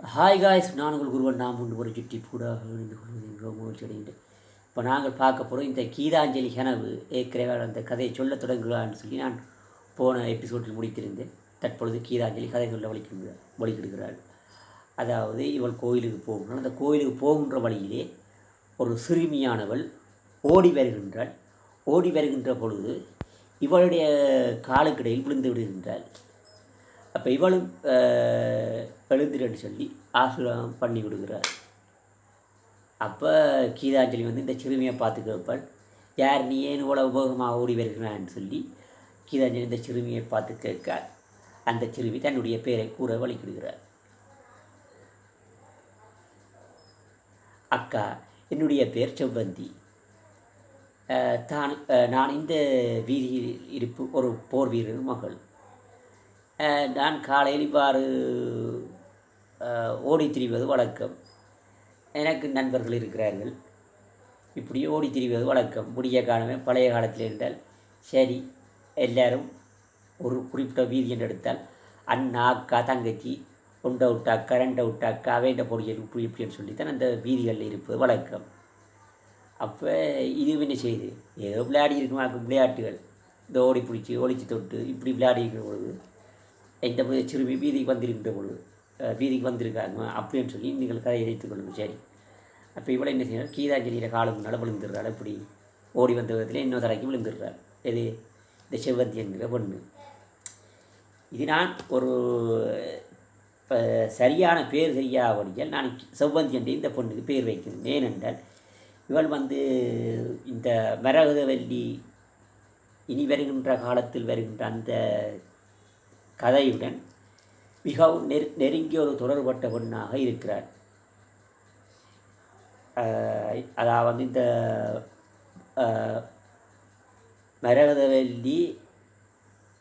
Hi guys நான் உங்கள் குருவன். நாம் உண்டு ஒரு சுற்றி கூட இணைந்து கொள்வது மகிழ்ச்சி அடைகின்றேன் இப்போ நாங்கள் பார்க்க போகிறோம் இந்த கீதாஞ்சலி கனவு. ஏற்கனவே அந்த கதையை சொல்லத் தொடங்குகிறான்னு சொல்லி நான் போன எபிசோடில் முடித்திருந்தேன். தற்பொழுது கீதாஞ்சலி கதை சொல்ல வலிக்கின்றார் வழிகிடுகிறாள் அதாவது இவள் கோயிலுக்கு போகின்றாள் அந்த கோயிலுக்கு போகின்ற வழியிலே ஒரு சிறுமியானவள் ஓடி வருகின்றாள். ஓடி வருகின்ற பொழுது இவளுடைய காலுக்கிடையில் விழுந்து விடுகின்றாள். அப்போ இவளும் அஹ், சொல்லி ஆசீர்வாதம் பண்ணி கொடுக்குறார். அப்போ கீதாஞ்சலி வந்து இந்த சிறுமியை பார்த்து கேட்பாள் யார் நீ ஏன் இவ்வளோ உபோகமாக ஓடி வருகிறான்னு சொல்லி கீதாஞ்சலி இந்த சிறுமியை பார்த்து கேட்க அந்த சிறுமி தன்னுடைய பேரை கூற வழிக்கிடுகிறார் அக்கா என்னுடைய பேர் செவ்வந்தி. அஹ், தான் நான் இந்த வீதியில் இருப்பு ஒரு போர் வீரர் மகள். அஹ், நான் காலையில் இவ்வாறு ஓடி திரிவது வழக்கம். எனக்கு நண்பர்கள் இருக்கிறார்கள். இப்படி ஓடித் திரிவது வழக்கம். முடிய காலமே பழைய காலத்தில் இருந்தால் சரி எல்லாரும் ஒரு குறிப்பிட்ட வீதி என்று எடுத்தால் அண்ணா அக்கா தங்கச்சி உண்டை விட்டா அக்கா ரெண்டை விட்டா அக்கா வேண்ட பொடியல் இப்படி இப்படின்னு சொல்லித்தான் அந்த வீதிகளில் இருப்பது வழக்கம். அப்போ இது என்ன செய்யுது ஏதோ விளையாடி இருக்குமாக்கும் விளையாட்டுகள். இந்த ஓடி பிடிச்சி ஒழிச்சு தொட்டு இப்படி விளையாடி இருக்கிற பொழுது இந்த சிறுமி வீதிக்கு வந்திருக்கின்ற பொழுது வீதிக்கு வந்திருக்காங்க. அப்படின்னு சொல்லி நீங்கள் கதையை வைத்துக் சரி. அப்போ இவளை என்ன செய்யணும் கீதாஞ்சலியில் காலம் முன்னால் விழுந்துடுறாள். இப்படி ஓடி வந்த விதத்தில் இன்னொரு தலைக்கு விழுந்துடுறாள். எது? இந்த செவ்வந்தி என்கிற பொண்ணு. இது நான் ஒரு இப்போ சரியான பேர் தெரியாதபடியால் நான் செவ்வந்தி என்று இந்த பொண்ணுக்கு பேர் வைக்கிறேன். ஏனென்றால் இவள் வந்து இந்த மரகதவல்லி இனி வருகின்ற காலத்தில் வருகின்ற அந்த கதையுடன் மிகவும் நெரு நெருங்கிய ஒரு தொடர்பட்ட பெண்ணாக இருக்கிறார். அதாவது இந்த மரகதவல்லி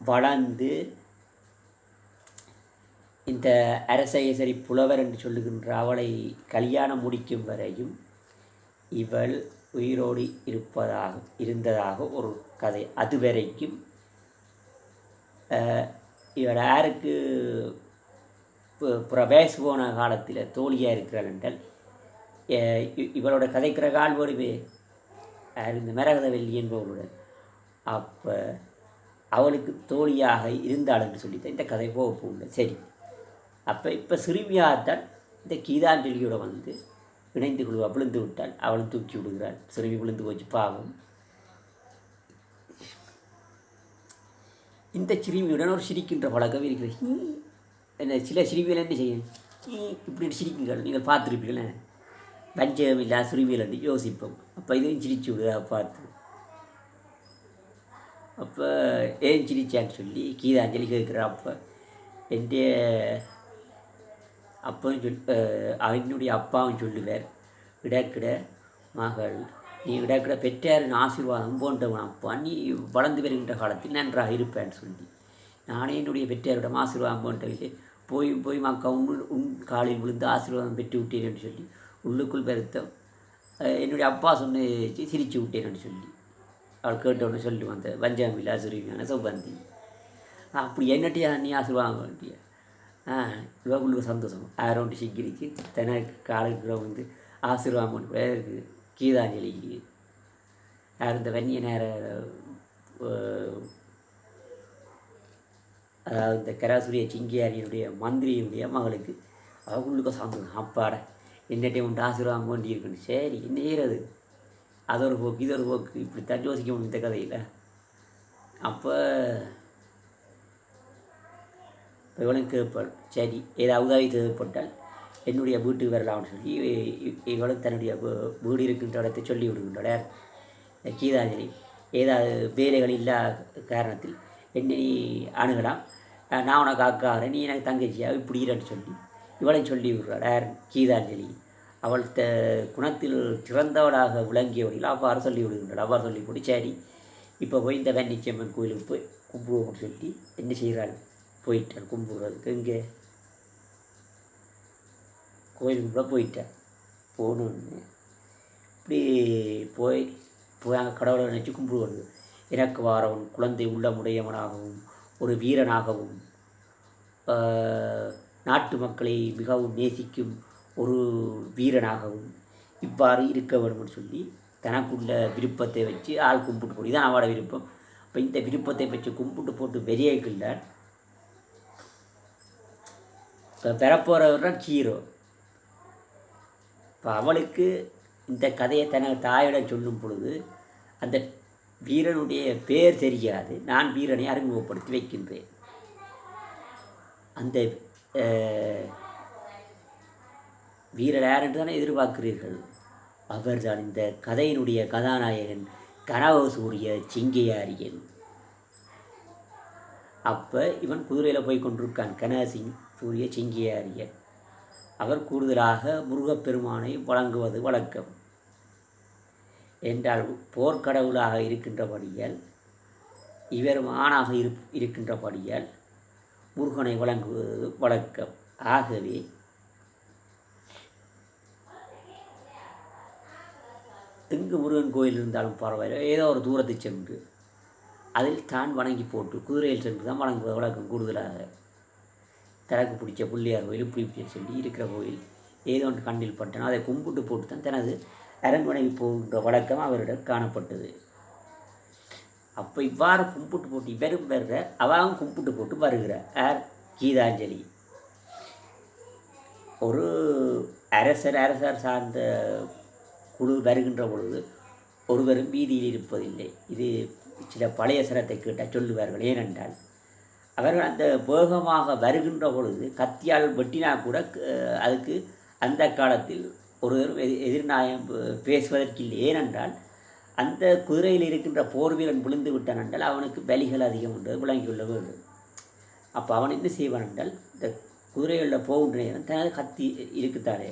வளர்ந்து இந்த அரசகேசரி புலவர் என்று சொல்லுகின்ற அவளை கல்யாணம் முடிக்கும் வரையும் இவள் உயிரோடு இருப்பதாக இருந்ததாக ஒரு கதை. அதுவரைக்கும் இவள் யாருக்கு பு- போன காலத்தில் தோழியாக இருக்கிறாள் என்றால் இவளோட கதைக்கிற கால்வடிவே யார் இந்த மரகதவல்லி என்பவளுடன் அப்போ அவளுக்கு தோழியாக இருந்தாள் என்று சொல்லித்தான் இந்த கதை போக போகல சரி. அப்போ இப்போ சிறுமியாகத்தான் இந்த கீதாஞ்சலியோட வந்து இணைந்து கொள்வா விழுந்து விட்டாள் அவளும் தூக்கி விடுகிறாள். சிறுமி விழுந்து போச்சு பாவம். இந்த சிறுமியுடன் ஒரு சிரிக்கின்ற பழக்கம் இருக்கிறது. என்ன சில சிறுமிகள் என்ன செய்யும்? இப்படி சிரிக்குங்கள் நீங்கள் பார்த்துருப்பீங்களே வஞ்சகம் இல்லா சிறுமிகள் என்று யோசிப்போம். அப்போ இதையும் சிரிச்சு விடுதா பார்த்து. அப்போ ஏன் சிரிச்சான்னு சொல்லி கீதாஞ்சலி கேட்குறா அப்போ எந்த அப்பவும் சொல் அவனுடைய என்னுடைய அப்பாவும் சொல்லுவார் இடக்கிட மகள் நீ இடக்கிட பெற்றாரின் ஆசீர்வாதம் போன்றவன் அப்பா. நீ வளர்ந்து வருகின்ற காலத்தில் நன்றாக இருப்பேன்னு சொல்லி. நானே என்னுடைய பெற்றாரிடம் ஆசீர்வாதம் போன்றவில்லை போய் போய் மக்கா உன் உன் காலில் விழுந்து ஆசீர்வாதம் பெற்று விட்டேன் சொல்லி உள்ளுக்குள் பெருத்தம் என்னுடைய அப்பா சொன்ன சிரிச்சு விட்டேன்னு சொல்லி அவள் கேட்டவொன்னு சொல்லி வந்த வஞ்சாமில்லா ஆசிரியமான சௌபந்தி அப்படி என்னட்டியா நீ ஆசீர்வாதம் வேண்டிய? ஆ இவங்களுக்கு சந்தோஷம். ஆரோண்டு சிக்கிரிக்கு. தனக்கு காலுக்கு வந்து ஆசீர்வாதம் பண்ணி கூட இருக்குது கீதாஞ்சலிக்கு. யார் இந்த வன்னிய நேர அதாவது இந்த கராசுரிய சிங்கியாரியனுடைய மந்திரியினுடைய மகளுக்கு அவங்களுக்கு சந்தோஷம் அப்பாட என்னட்டே உண்டு ஆசீர்வாதம் வேண்டி இருக்கணும் சரி என்ன செய்கிறது அது. ஒரு போக்கு இது ஒரு போக்கு இப்படித்தான் யோசிக்க முடியும் இந்த கதையில். அப்போ இப்போ இவளும் கேட்பாள் சரி ஏதாவது உதவி தேவைப்பட்டால் என்னுடைய வீட்டுக்கு வரலாம்னு சொல்லி இவளும் தன்னுடைய வீடு இருக்கின்ற இடத்தை சொல்லி விடுகின்றார் கீதாஞ்சலி ஏதாவது வேலைகள் இல்லா காரணத்தில் என்னை அணுகலாம். நான் உனக்கு அக்காகிறேன் நீ எனக்கு தங்கச்சியா? இப்படி இருன்னு சொல்லி இவளையும் சொல்லி விடுறாள் யார்? கீதாஞ்சலி. அவள் த குணத்தில் சிறந்தவளாக விளங்கியவர்கள் அவ்வாறு சொல்லி விடுகின்றாள். அவ்வாறு சொல்லி போட்டு சரி இப்போ போய் இந்த வன்னிச்சம்மன் கோயிலுக்கு போய் கும்பிடுவோம்னு சொல்லி என்ன செய்கிறாள்? போயிட்டாள். கும்பிடுறதுக்கு இங்கே கோயிலுக்கு கூட போயிட்டாள் போகணுன்னு இப்படி போய் போய் அங்கே கடவுளை நினச்சி கும்பிடுவது எனக்கு வாரவன் குழந்தை உள்ளமுடையவனாகவும் ஒரு வீரனாகவும் நாட்டு மக்களை மிகவும் நேசிக்கும் ஒரு வீரனாகவும் இவ்வாறு இருக்க வேண்டும்னு சொல்லி தனக்குள்ள விருப்பத்தை வச்சு ஆள் கும்பிட்டு போட்டு தான் அவட விருப்பம். இப்போ இந்த விருப்பத்தை வச்சு கும்பிட்டு போட்டு வெளியேக்கின்றார் இப்போ பெறப்போகிறவர் தான் ஹீரோ. இப்போ அவளுக்கு இந்த கதையை தனது தாயிடம் சொல்லும் பொழுது அந்த வீரனுடைய பேர் தெரியாது. நான் வீரனை அறிமுகப்படுத்தி வைக்கின்றேன். அந்த வீரர் யார் என்று தானே எதிர்பார்க்கிறீர்கள்? அவர்தான் இந்த கதையினுடைய கதாநாயகன் கனவசூரிய சிங்கையாரியன். அப்போ இவன் குதிரையில் போய் கொண்டிருக்கான் கனசிங் சூரிய சிங்கியாரியன். அவர் கூடுதலாக முருகப்பெருமானை வழங்குவது வழக்கம். என்றால் போர்க்கடவுளாக இருக்கின்றபடியால் இவரும் ஆணாக இரு இருக்கின்றபடியால் முருகனை வழங்குவது வழக்கம் ஆகவே எங்கு முருகன் கோயில் இருந்தாலும் பரவாயில்லை. ஏதோ ஒரு தூரத்தை சென்று அதில் தான் வணங்கி போட்டு குதிரையில் சென்று தான் வணங்குவது வழக்கம் கூடுதலாக தனக்கு பிடிச்ச பிள்ளையார் கோயில் இப்படி இப்படி சொல்லி இருக்கிற கோயில் ஏதோ ஒன்று கண்ணில் பட்டனோ அதை கும்பிட்டு போட்டு தான் தனது அரண்மனைக்கு போகின்ற வழக்கம் அவரிடம் காணப்பட்டது. அப்போ இவ்வாறு கும்பிட்டு போட்டு இவரும் வர்ற அவன் கும்பிட்டு போட்டு வருகிறார் யார் கீதாஞ்சலி. ஒரு அரசர் அரசர் சார்ந்த குழு வருகின்ற பொழுது ஒருவரும் வீதியில் இருப்பதில்லை. இது சில பழைய சிரத்தை கேட்டால் சொல்லுவார்கள். ஏனென்றால் அவர்கள் அந்த வேகமாக வருகின்ற பொழுது கத்தியால் வெட்டினா கூட அதுக்கு அந்த காலத்தில் ஒரு எதி எதிர்நாயம் பேசுவதற்கில்லை பேசுவதற்கு இல்லை. ஏனென்றால் அந்த குதிரையில் இருக்கின்ற போர் வீரன் விழுந்து விட்டான் என்றால் அவனுக்கு வலிகள் அதிகம் உண்டு விளங்கியுள்ள வேண்டும் அப்போ அவன் என்ன செய்வான் என்றால் இந்த குதிரைகளில் போகின்ற நேரம் தனது கத்தி இருக்குத்தாரே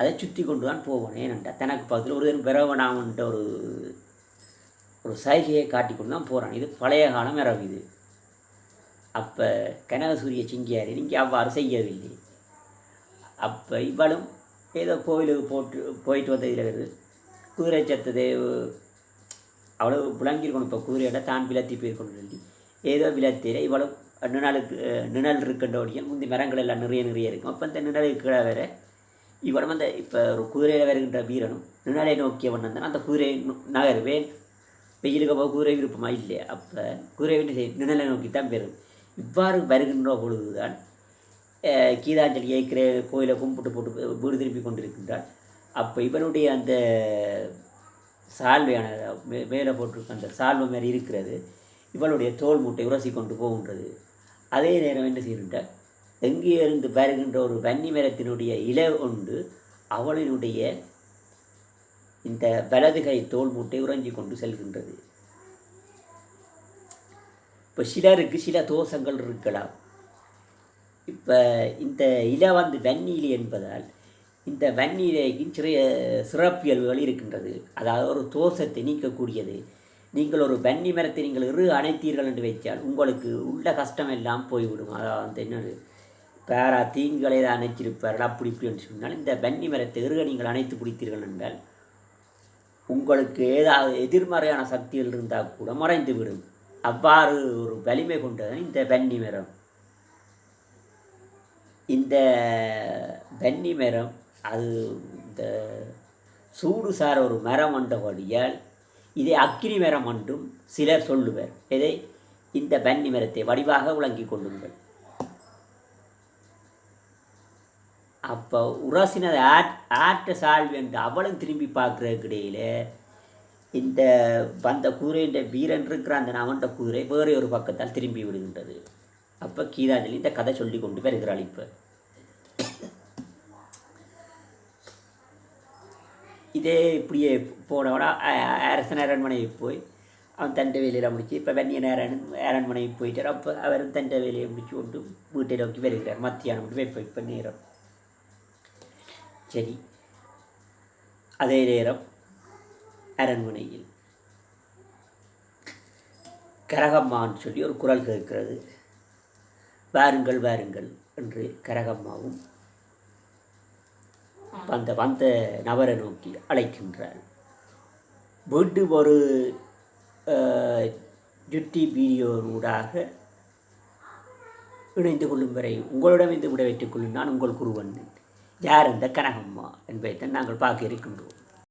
அதை சுற்றி கொண்டு தான் போவான். ஏனென்றால் தனக்கு பக்கத்தில் ஒருவன் பிறவனாமன்ற ஒரு ஒரு சைகையை காட்டிக்கொண்டு தான் போகிறான் இது பழைய காலம் இரவு இது. அப்போ கனகசூரிய சிங்கியாரி நீங்கள் அவ்வாறு செய்யவில்லை. அப்போ இவளும் ஏதோ கோவிலுக்கு போட்டு போயிட்டு வந்ததில் குதிரை சத்தது அவ்வளோ விளங்கியிருக்கணும் இப்போ குதிரையோட தான் விலத்தி போயிருக்கணும் சொல்லி. ஏதோ இவ்வளோ இவ்வளவு நிழலுக்கு நிழல் இருக்கின்றபடியும் முந்தி மரங்கள் எல்லாம் நிறைய நிறைய இருக்கும். அப்போ இந்த நிழலுக்கு கீழே வேறு இவனும் அந்த இப்போ ஒரு குதிரையில் வருகின்ற வீரனும் நிழலை நோக்கிய வந்தான். அந்த குதிரை நு- நகருவேன் வெயிலுக்கு போக குதிரை விருப்பமாக இல்லையா. அப்போ குதிரை என்ன நிழலை நோக்கி தான் பெறும் இவ்வாறு வருகின்ற பொழுதுதான் கீதாஞ்சலியை கீதாஞ்சலி கோயிலை கும்பிட்டு போட்டு வீடு திருப்பி கொண்டிருக்கின்றாள் அப்போ இவனுடைய அந்த சால்வையான மே மேலே போட்டிருக்க அந்த சால்வை மாதிரி இருக்கிறது இவளுடைய தோல் மூட்டை உரசி கொண்டு போகின்றது. அதே நேரம் என்ன செய்கின்றார்? எங்கே இருந்து வருகின்ற ஒரு வன்னி மரத்தினுடைய இலை ஒன்று அவளினுடைய இந்த வலது கை தோல் மூட்டை உறைஞ்சி கொண்டு செல்கின்றது. இப்போ சிலருக்கு சில தோஷங்கள் இருக்கலாம். இப்போ இந்த இலை வந்து வன்னியிலை என்பதால் இந்த வன்னிலைக்கும் சிறிய சிறப்பியல்புகள் இருக்கின்றது. அதாவது ஒரு தோஷத்தை நீக்கக்கூடியது. நீங்கள் ஒரு வன்னி மரத்தை நீங்கள் இரு அணைத்தீர்கள் என்று வைத்தால் உங்களுக்கு உள்ள கஷ்டம் எல்லாம் போய்விடும். அதாவது வந்து என்னது? பேரா தீங்களை தான் அணைச்சிருப்பார்கள் அப்படி இப்படின்னு சொன்னால் இந்த வன்னி மரத்தை இறுக நீங்கள் அணைத்து பிடித்தீர்கள் என்றால் உங்களுக்கு ஏதாவது எதிர்மறையான சக்திகள் இருந்தால் கூட மறைந்து விடும் அவ்வாறு ஒரு வலிமை கொண்டது இந்த வன்னி மரம். இந்த வன்னி மரம் அது இந்த சூடு சார ஒரு மரம் என்றபடியால் இதை அக்கினி மரம் என்றும் சிலர் சொல்லுவர். இதை இந்த பன்னி மரத்தை வடிவாக விளங்கிக் கொள்ளுங்கள். அப்போ உரசினது ஆட் ஆட்ட சால்வி என்று அவளும் திரும்பி பார்க்குறதுக்கு இடையில இந்த வந்த குதிரைன்ற வீரன் இருக்கிற அந்த நவண்ட குதிரை வேறு ஒரு பக்கத்தால் திரும்பி விடுகின்றது. அப்போ கீதாஞ்சலி இந்த கதை சொல்லி கொண்டு வருகிறாள் இப்போ. இதே இப்படியே போனவனா அ- அரசன் அரண்மனைக்கு போய் அவன் தண்டை வேலையில் முடிச்சு இப்போ வெண்ணியன் அரண் அரண்மனைக்கு போயிட்டார். அப்போ அவர் தண்டை வேலையை முடிச்சு கொண்டு வீட்டை நோக்கி வருகிறார் மத்தியானம் மட்டும் வெப்ப இப்போ நேரம். சரி. அதே நேரம் அரண்மனையில் கரகம்மான்னு சொல்லி ஒரு குரல் கேட்கிறது. வாருங்கள் வாருங்கள் என்று கரகம்மாவும் வந்த வந்த நபரை நோக்கி அழைக்கின்றார் மீண்டும் ஒரு ஜுட்டி வீடியோனூடாக இணைந்து கொள்ளும் வரை உங்களிடம் இந்த விடைபெற்றுக் கொள்ளும் நான் உங்கள் குருவன். யார் இந்த கனகம்மா என்பதைத்தான் நாங்கள் பார்க்க இருக்கின்றோம்.